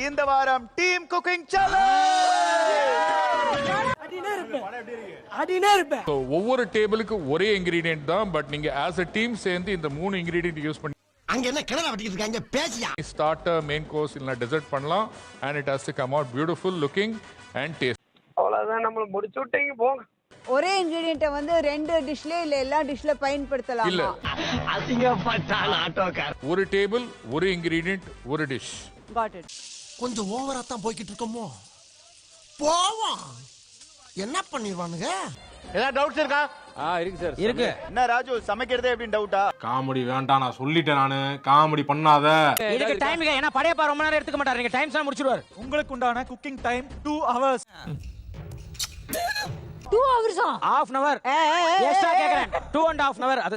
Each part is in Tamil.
இந்த வாரம் டீம் குக்கிங் ஒவ்வொரு டேபிளுக்கு ஒரே இன்கிரீடியன்ட் தான் பட் நீங்க ஆஸ் அ டீம் சேர்ந்து இந்த மூணு இன்கிரீடியன்ட் யூஸ் பண்ணி அங்க என்ன கிணறு வெட்டிக்கிட்டு இருக்காங்க? பேசியா? ஸ்டார்டர் மெயின் கோர்ஸ் இல்லைனா டெசர்ட் பண்ணலாம். And it has to come out beautiful looking and taste அவ்வளவுதான் நம்மள முடிச்சு விட்டீங்க போங்க. ஒரே இன்கிரிடியன்ட்டை வந்து ரெண்டு டிஷ்ல இல்ல எல்லா டிஷ்ல இல்ல பயன்படுத்தலாமா? அசிங்கப்பட்டால் ஆட்டோக்கார ஒரு டேபிள் ஒரு இன்கிரீடியன்ட் ஒரு டிஷ் காட் இட் கொஞ்சம் ஓவரா தான் போய்கிட்டு இருக்கோமோ? போவோம். என்ன பண்ணிடுவானுங்க? ஏதாவது டவுட்ஸ் இருக்கா? ஆ இருக்கு சார் இருக்கு. என்ன ராஜு சமைக்கிறதே எப்படின்னு டவுட்டா காமெடி வேண்டாம் நான் சொல்லிட்டேன் நானு. காமெடி பண்ணாத. இதுக்கு டைம் இல்ல ஏன்னா படையப்பா ரொம்ப நேரம் எடுத்துக்க மாட்டாரு. நீங்க டைம் தான் முடிச்சிடுவார். உங்களுக்கு உண்டான cooking time two hours two ஹவர்ஸா half an hour extra கேக்குறேன். Two and half an hour அது.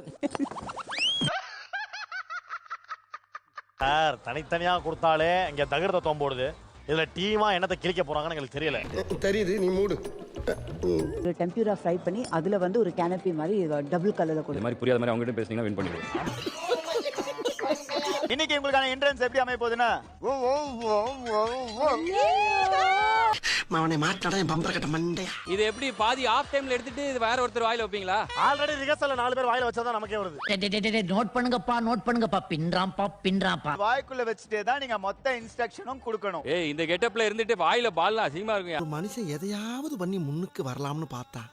சார் தனித்தனியா கொடுத்தாலே இங்க தகரத்தை தோம்போடுது. இதுல டீமா என்னத்தை கிழிக்க போறாங்கன்னு எங்களுக்கு தெரியல. தெரியுது நீ மூடு. டெம்பூரா ஃப்ரை பண்ணி அதுல வந்து ஒரு கேனப்பி மாதிரி டபுள் கலர்ல இந்த மாதிரி புரியாத மாதிரி அவங்ககிட்ட பேசுனீங்கன்னா வின் பண்ணிடுவோம் இன்னைக்கு உங்களுக்கான என்ட்ரன்ஸ் எப்படி அமைய போகுதுன்னா? அவனை மாட்டாடா என் பம்பர கட்ட மண்டையா? இது எப்படி பாதி ஆஃப் டைம்ல எடுத்துட்டு இது வேற ஒருத்தர் வாயில வைப்பீங்களா? ஆல்ரெடி ரிகர்சல்ல நாலு பேர் வாயில வச்சாதான் நமக்கே வருது. நோட் பண்ணுங்கப்பா நோட் பண்ணுங்கப்பா. பின்றாம்பா பின்றாம்பா வாய்க்குள்ள வச்சுட்டே தான் நீங்க மொத்த இன்ஸ்ட்ரக்ஷனும் கொடுக்கணும். ஏய் இந்த கெட்டப்ல இருந்துட்டு வாயில பால்லாம் அசிங்கமா இருக்குங்க ஒரு மனுஷன் எதையாவது பண்ணி முன்னுக்கு வரலாம்னு பார்த்தா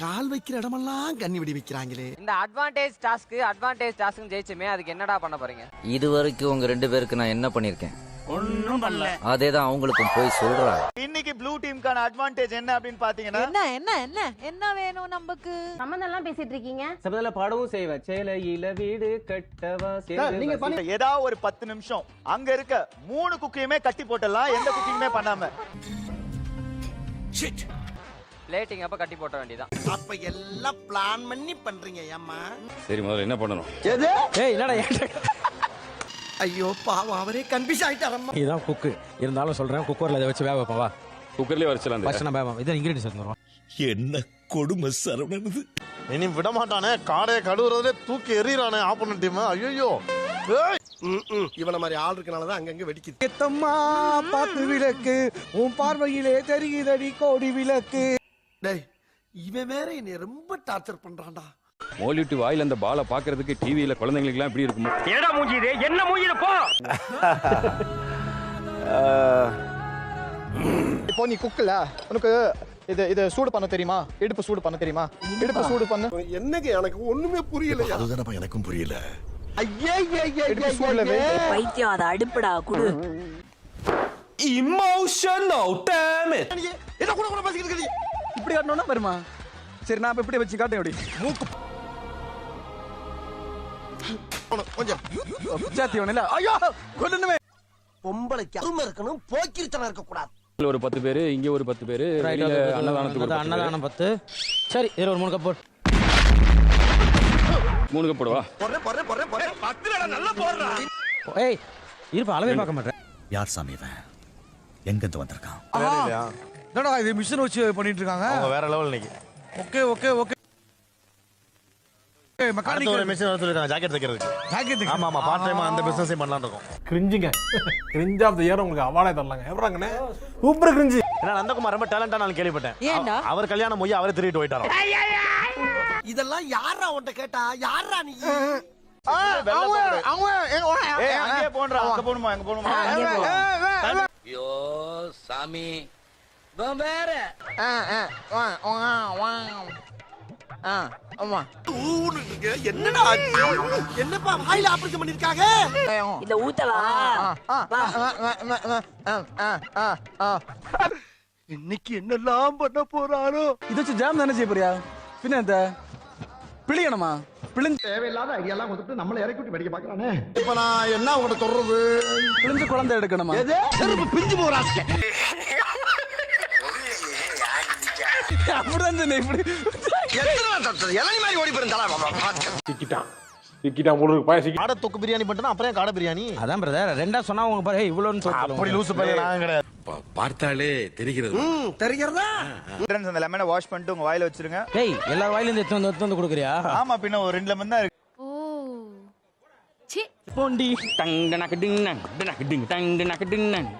கால் வைக்கிற இடமெல்லாம் கண்ணி வெடி வைக்கிறாங்களே. இந்த அட்வான்டேஜ் டாஸ்க் அட்வான்டேஜ் டாஸ்க் ஜெயிச்சுமே அதுக்கு என்னடா பண்ண போறீங்க? இது வரைக்கும் உங்க ரெண்டு பேருக்கு நான் என்ன பண்ணிருக்கேன் ஒண்ணும் பண்ணல. அதே தான் அவங்களுக்கும் போய் சொல்றா இன்னைக்கு ப்ளூ டீமுக்கான அட்வான்டேஜ் என்ன அப்படின்னு பாத்தீங்கன்னா என்ன என்ன என்ன? என்ன வேணும் நமக்கு? சம்மந்தம் எல்லாம் பேசிட்டு இருக்கீங்க? சபதல பாடவும் செய்வேன் சேலையில வீடு கட்டவா நீங்க பண்ணி ஏதாவது ஒரு பத்து நிமிஷம் அங்க இருக்க மூணு குக்கையுமே கட்டி போட்டுடலாம் எந்த குக்கிங்குமே பண்ணாம. பிளேட்டிங் அப்ப கட்டி போட்ட வேண்டியதான் அப்ப எல்லாம் பிளான் பண்ணி பண்றீங்க ஏம்மா? சரி முதல்ல என்ன பண்ணணும்? ஏய் என்னடா? ஐயோ பாவம் அவரே கன்ஃபியூஸ் ஆயிட்டாரம்மா இதுதான் குக்கு இருந்தாலும் சொல்றேன் குக்கர்ல இதை வச்சு வேக வைப்பா வா குக்கர்லயே வச்சிடலாம் ஃபர்ஸ்ட் நம்ம வேக இதான் இன்கிரீடியன்ஸ் எடுத்துறோம் என்ன கொடுமை சரவணனது இனி விட மாட்டானே காடையை கழுவுறதே தூக்கி எறிறானே ஆப்போனன்ட் டீம் ஐயோ இவன மாதிரி ஆள் இருக்கனால தான் அங்கங்க வெடிக்குது. எத்தம்மா பாத்து விளக்கு. உன் பார்வையிலே தெரியுதடி கோடி விளக்கு. டேய் இவன் வேற என்னை ரொம்ப டார்ச்சர் பண்றான்டா. மோலிட்டு வாயில அந்த பாலை பாக்குறதுக்கு டிவியில குழந்தைங்களுக்கு எல்லாம் எப்படி இருக்குமோ. என்னடா மூஞ்சி இது? என்ன மூஞ்சில போ? இப்போ நீ குக்கல உனக்கு இது இது சூடு பண்ண தெரியுமா? இடுப்பு சூடு பண்ண தெரியுமா? இடுப்பு சூடு பண்ண. என்னங்க எனக்கு ஒண்ணுமே புரியல அதுதானப்பா எனக்கும் புரியல. ஐயே பைத்தியம் அதை அடுப்புடா குடு என்ன கூட கூட பேசிக்கிட்டு இப்படி காட்டணும்னா வருமா சரி நான் இப்ப இப்படி வச்சு காட்டேன் எப்படி கொஞ்சம் ஜாத்தி ஒண்ணு இல்ல. ஐயோ கொல்லணுமே பொம்பளைக்கு அருமை இருக்கணும். போக்கிருத்தனம் இருக்க கூடாது இதுல ஒரு பத்து பேரு இங்க ஒரு பத்து பேரு வெளியில அன்னதானத்துக்கு ஒரு பத்து பேரு. அன்னதானம் பத்து. சரி இதுல ஒரு மூணு கப் போட்டு மூணு கப் போடுவா? போறேன் போறேன் போறேன் போறேன் பத்து நல்லா போடுறான் ஏய் இருப்பா அளவே பார்க்க மாட்டேன். யார் சாமி இவன்? எங்கிருந்து வந்திருக்கான்? என்னடா இது மிஷின் வச்சு பண்ணிட்டு இருக்காங்க? அவங்க வேற லெவல் இன்னைக்கு. Okay okay okay. அடுத்த ஒரு மிஷின் வர சொல்லிருக்காங்க ஜாக்கெட் தைக்கிறதுக்கு. ஆமா ஆமா பார்ட் டைம் அந்த பிசினஸே பண்ணலாம்னு இருக்கோம். கிரிஞ்சுங்க கிரிஞ்ச் ஆஃப் த இயர் உங்களுக்கு அவார்டே தரலாங்க. எப்பறாங்கண்ணே சூப்பர் கிரிஞ்சு ஏன்னா நந்தகுமார் ரொம்ப டேலண்டா நான் கேள்விப்பட்டேன். அவர் கல்யாணம் போய் அவரே திருட்டு போயிட்டாராம். இதெல்லாம் யாரா உன்ட்ட கேட்டா? யாரா நீ? ஏய் அங்கே போன்றா அங்க போணுமா அங்க போணுமா ஐயோ சாமி. ஊன்னு இருக்கு. என்னடா ஆச்சு? என்னப்பா வாயில ஆபரேஷன் பண்ணிருக்காங்க? இன்னைக்கு என்னெல்லாம் பண்ண போறாரோ? இது வச்சு ஜாம் தானே செய்ய போறியா? பின்ன இந்த பிழியணுமா? பிழிஞ்சு தேவையில்லாத ஐடியாலாம் கொடுத்துட்டு நம்மள இறக்கி விட்டு வெடிக்க பாக்குறானே இப்ப நான் என்ன உங்கள்ட்ட சொல்றது? பிழிஞ்சு குழந்தை எடுக்கணுமா? செருப்பு பிஞ்சு போறாங்க அப்படிதான் சொன்னேன் இப்படி. இளநி மாதிரி ஓடி போயிருந்தா சிக்கிட்டான் சிக்கிட்டான் இருக்கு. பாய சிக்கி காடை தொக்கு பிரியாணி பண்ணிட்டா அப்புறம் காடை பிரியாணி? அதான் பிரதர் ரெண்டா சொன்னா உங்க பாரு இவ்வளோன்னு அப்படி லூசு பையன் நாங்க கிடையாது. பார்த்தாலே தெரிகிறது. ம் தெரிகிறதா? அந்த லெமனை வாஷ் பண்ணிட்டு உங்க வாயில வச்சிருங்க. டேய் எல்லா வாயில இருந்து எடுத்து வந்து எடுத்து வந்து கொடுக்குறியா? ஆமா பின்ன ஒரு ரெண்டு லெமன் தான் இருக்கு. O C. போண்டி. டங் டனக்கு டிங் நங் டனக்கு டிங் டங் டனக்கு டிங் நங்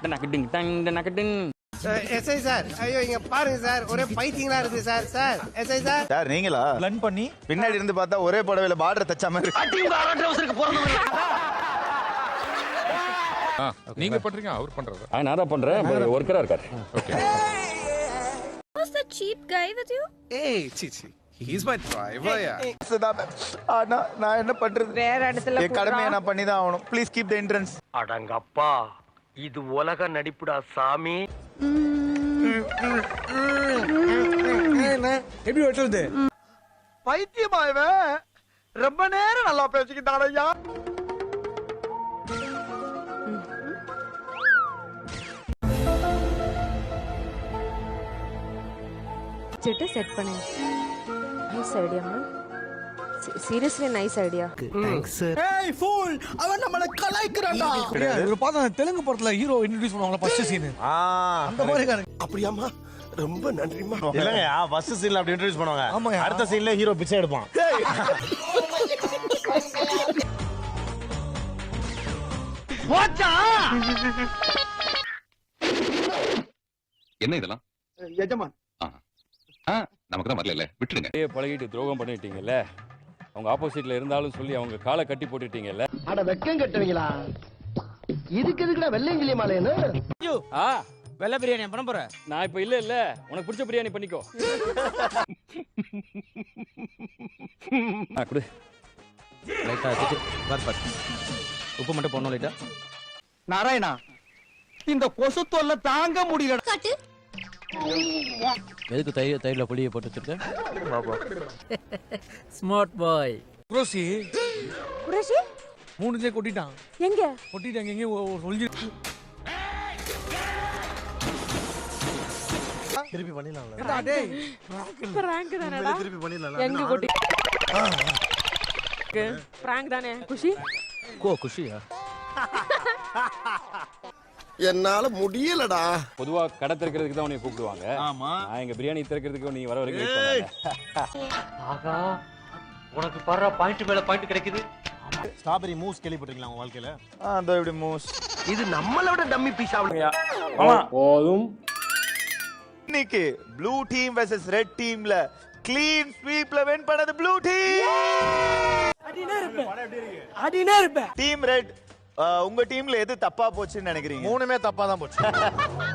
எஸ்ஐ சார். ஐயோ இங்க பாருங்க சார். ஒரே பைத்தியங்களா இருக்கு sir sir. SI sir. Sir நீங்களா? பிளன் பண்ணி பின்னாடி இருந்து பார்த்தா ஒரே புடவையில பார்டர் தச்ச மாதிரி ஆ, நீங்க பண்றீங்க அவர் பண்றாரு ஆ, நான் தான் பண்றேன். ஒர்க்கரா இருக்காரு. ஓகே ஏய் சி சி. ஹீஸ் மை டிரைவர் யா ஆனா நான் என்ன பண்றது? வேற இடத்துல என் கடமையை நான் பண்ணி தான் ஆகணும். ப்ளீஸ் கீப் த என்ட்ரன்ஸ் அடங்கப்பா. இது உலக நடிப்புடா சாமி. எப்படி வெட்டுறது பைத்தியமா இவன் ரொம்ப நேரம் நல்லா பேசிக்கிட்டான் ஐயா வச்சுட்டு செட் பண்ணு. Nice idea ma'am seriously nice idea. ஏய் ஃபூல் அவன் நம்மள கலாய்க்கிறான்டா. ஒரு பார்த்தா தெலுங்கு படத்துல ஹீரோ இன்ட்ரோடியூஸ் பண்ணுவாங்களா ஃபர்ஸ்ட் சீன் அந்த மாதிரி இருக்காரு அப்படியாம்மா? ரொம்ப நன்றிம்மா. இல்லைங்க ஃபர்ஸ்ட் சீன்ல அப்படி இன்ட்ரடியூஸ் பண்ணுவாங்க. ஆமாங்க. அடுத்த சீன்ல ஹீரோ பிச்சை எடுப்பான். என்ன இதெல்லாம்? எஜமான். நமக்கு தான் வரல விட்டுடுங்க. பழகிட்டு துரோகம் பண்ணிட்டீங்கல்ல. அவங்க ஆப்போசிட்ல இருந்தாலும் சொல்லி அவங்க காலை கட்டி போட்டுட்டீங்கல்ல. அட வெக்கம் கட்டுவீங்களா? இதுக்கு எதுக்குடா வெள்ளையங்கிலி மாலைன்னு? ஆ. வெள்ள பிரியாணி பண்ண போற? நான் இப்ப இல்ல இல்ல. உனக்கு பிடிச்ச பிரியாணி பண்ணிக்கோ. ஆ, குடு. லைட்டா உப்பு மட்டும் போடணும் லைட்டா நாராயணா இந்த கொசு தொல்லை தாங்க முடியல. எதுக்கு தயிர் தயிர்ல புளியை போட்டு வச்சிருக்க? Smart boy குரோசி. குரேஷி மூணு ஜே கொட்டிட்டான். எங்க? கொட்டிட்டாங்க எங்கேயும் ஒளிஞ்சு. திருப்பி பண்ணிடலாம்ல. டேய். பிராங்க் தானடா? திருப்பி பண்ணிடலாம் எங்க கொட்டி பிராங்க் தானே? குஷி? கோ குஷியா? என்னால முடியலடா. பொதுவா கடை திறக்கிறதுக்கு தான் உன்னை கூப்பிடுவாங்க. ஆமா. நான் எங்க பிரியாணி திறக்கிறதுக்கு நீ வர வரைக்கும். ஆகா உனக்கு படுற பாயிண்ட் மேல பாயிண்ட் கிடைக்குது. ஸ்ட்ராபெரி மூஸ் கேள்விப்பட்டிருக்கீங்களா உங்க வாழ்க்கையில? அந்த இப்படி மூஸ் இது நம்மளோட டம்மி பீஸ் ஆகணும் போதும். இன்னைக்கு ப்ளூ டீம் வெர்சஸ் ரெட் டீம்ல க்ளீன் ஸ்வீப்ல வின் பண்ணது ப்ளூ டீம் அடினே இருப்பேன். டீம் ரெட் உங்க டீம்ல எது தப்பா போச்சுன்னு நினைக்கிறீங்க? மூணுமே தப்பா தான் போச்சு.